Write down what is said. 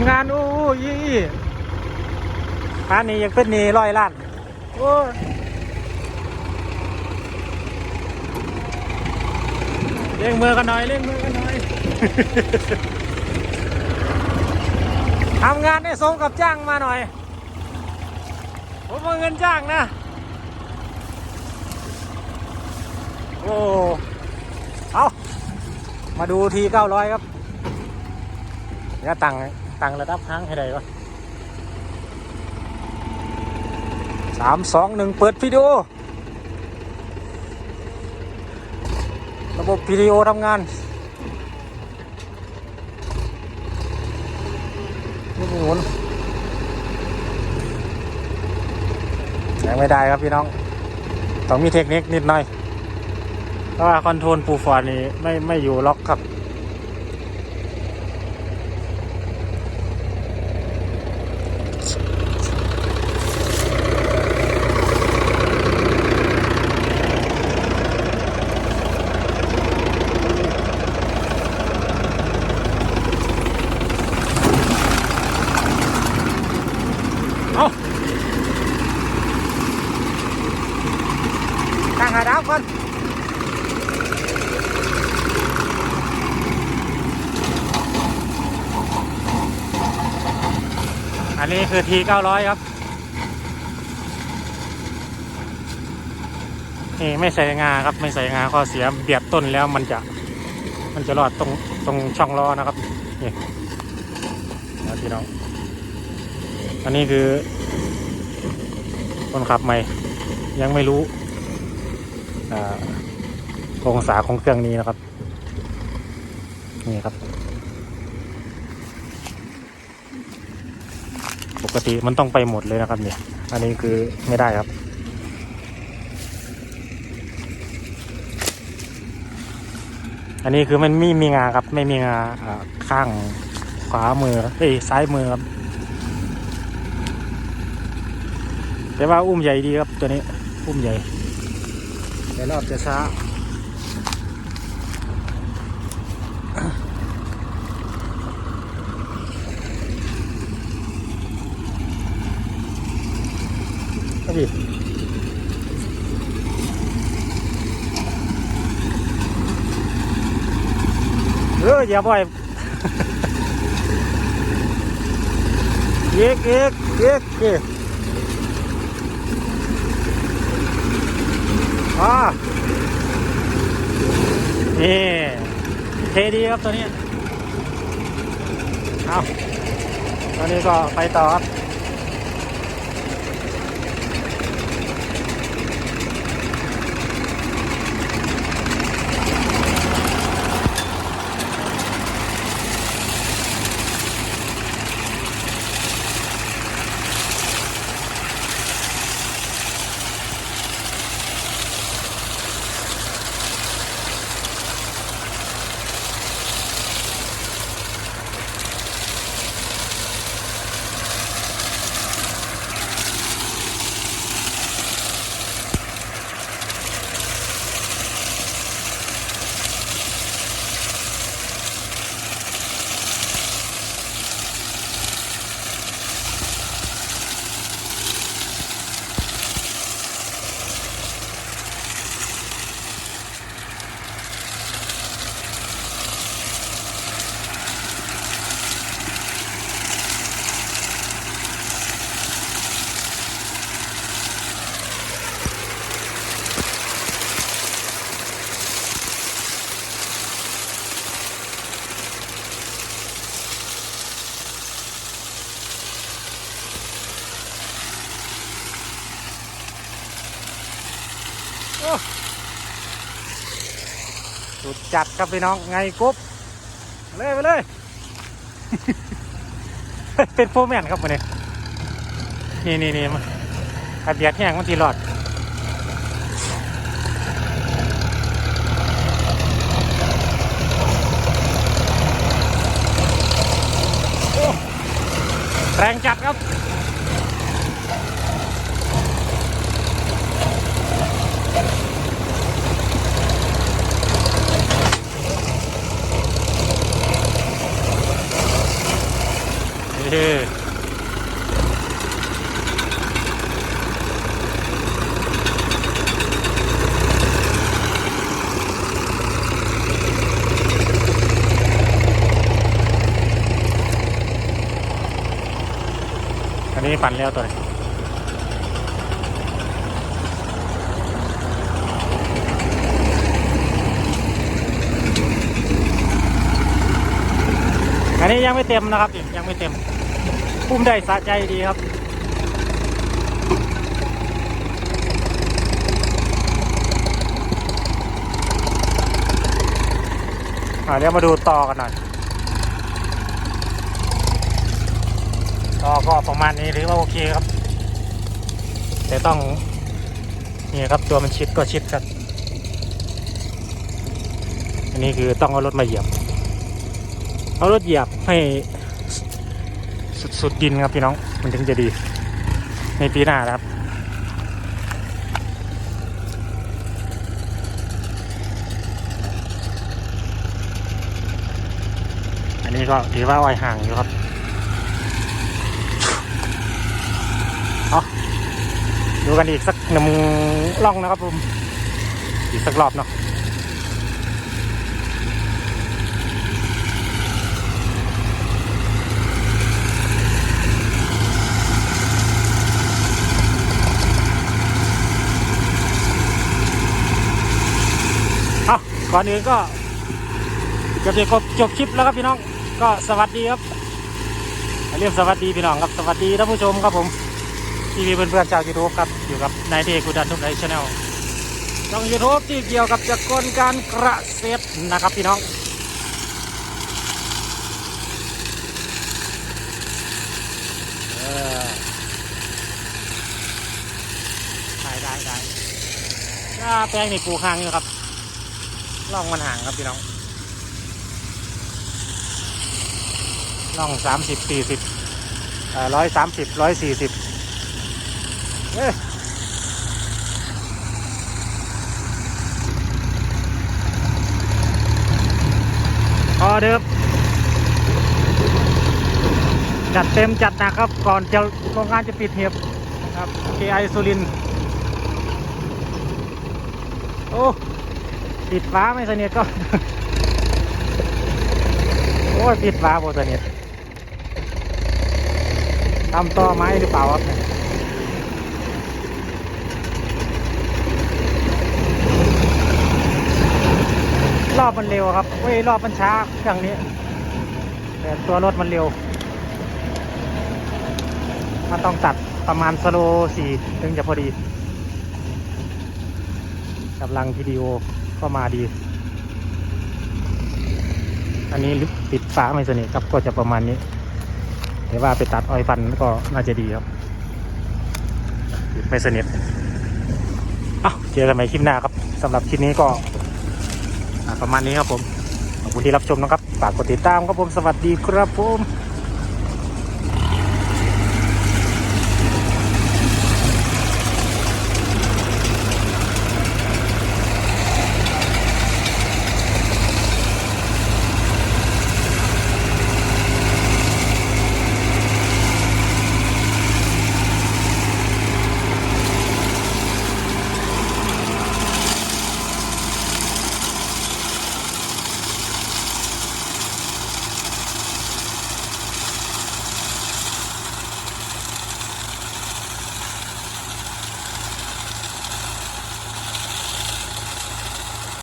ำงานอู้ยี่ร้านนี้ยังเป็นนี่ร้อยล้านโอ้ยเล่งมือกันหน่อยเล่งมือกันหน่อยทำงานได้สมกับจ้างมาหน่อย ผมเอาเงินจ้างนะ โอ้ เอามาดูทีเก้าร้อยครับเดี๋ยวตังค์ ตังระดับค้างให้ได้วะสามสองหนึ่งเปิดวิดีโอ ระบบวิดีโอทำงานนี่มีหมุนยังไม่ได้ครับพี่น้อง ต้องมีเทคนิคนิดหน่อย เพราะว่าคอนโทรลปูฟอร์นี่ไม่ไม่อยู่ล็อกครับ เอาตั้งหาดาวก่อน อันนี้คือที900ครับ นี่ไม่ใส่งาครับ ไม่ใส่งาข้อเสียเบียดต้นแล้วมันจะ มันจะรอดตรงตรงช่องล้อนะครับ นี่นะพี่น้อง อันนี้คือ คนขับใหม่ ยังไม่รู้องศาของเครื่องนี้นะครับ นี่ครับ ปกติมันต้องไปหมดเลยนะครับเนี่ย อันนี้คือไม่ได้ครับ อันนี้คือมันไม่มีงาครับ ไม่มีงาข้างขวามือเอ้ยซ้ายมือครับแต่ว่าอุ้มใหญ่ดีครับตัวนี้ อุ้มใหญ่แต่รอบจะช้า ครับพี่เอออย่าบ่อยเอกเอกเอกเอกอ่านี่เทดีครับตัวนี้ เอาตอนนี้ก็ไปต่อครับ สุดจัดครับพี่น้องไงกุ๊บเลยไปเลย เป็นโฟแมนครับวันนี้นี่นี่นี่มันกระเบียดแห้งมันทีรอดแรงจัดครับ เด้ออั นนี้ปั่นแล้วตัวนี้อันนี้ยังไม่เต็มนะครับยังไม่เต็มพุ่มได้สะใจดีครับอ่าเดี๋ยวมาดูต่อกันหน่อย ต่อ ก็ประมาณนี้หรือว่าโอเคครับ แต่ต้องนี่ครับตัวมันชิดก็ชิดครับ อันนี้คือต้องเอารถมาเหยียบ เอารถเหยียบให้สุดสุดดินครับพี่น้องมันถึงจะดี ในปีหน้าครับอันนี้ก็ถือว่าอ้อยห่างอยู่ครับ เอา ดูกันอีกสักหนึ่งล่องนะครับผมอีกสักรอบเนาะเอาก่อนอื่นก็จะครบจบคลิปแล้วครับพี่น้อง ก็สวัสดีครับเรียกสวัสดีพี่น้องครับ สวัสดีท่านผู้ชมครับผม ทีวีเพื่อนๆชาวยูทูบครับ อยู่กับนายเดกูดันทุกไลชแนลช่องยูทูบที่เกี่ยวกับจักรการเกษตรนะครับพี่น้องเออได้ได้ได้ถ้าแปลงนี่ปลูกห่างอยู่ครับล่องมันห่างครับพี่น้องล่องสามสิบสี่สิบร้อยสามสิบร้อยสี่สิบ เอ้ยออเดิมจัดเต็มจัดหนักครับ ก่อนจะโรงงานจะปิดเหียบนะครับ KI สุรินโอ้ปิดฟ้าไม่สนิทก็ โอ้ปิดฟ้าโบสนิททำต่อไม้หรือเปล่าครับเนี่ย รอบมันเร็วครับเว้ยรอบมันช้าเครื่องนี้ แต่ตัวรถมันเร็ว มันต้องตัดประมาณสโลสี่ถึงจะพอดีกำลังวิดีโอก็มาดี อันนี้ปิดฟ้าไม่สนิทครับก็จะประมาณนี้แต่ว่าไปตัดออยฟันก็น่าจะดีครับปิดไม่สนิทเอ้าเจอกันใหม่คลิปหน้าครับสำหรับคลิปนี้ก็ ประมาณนี้ครับผมขอบคุณที่รับชมนะครับฝากกดติดตามครับผมสวัสดีครับผม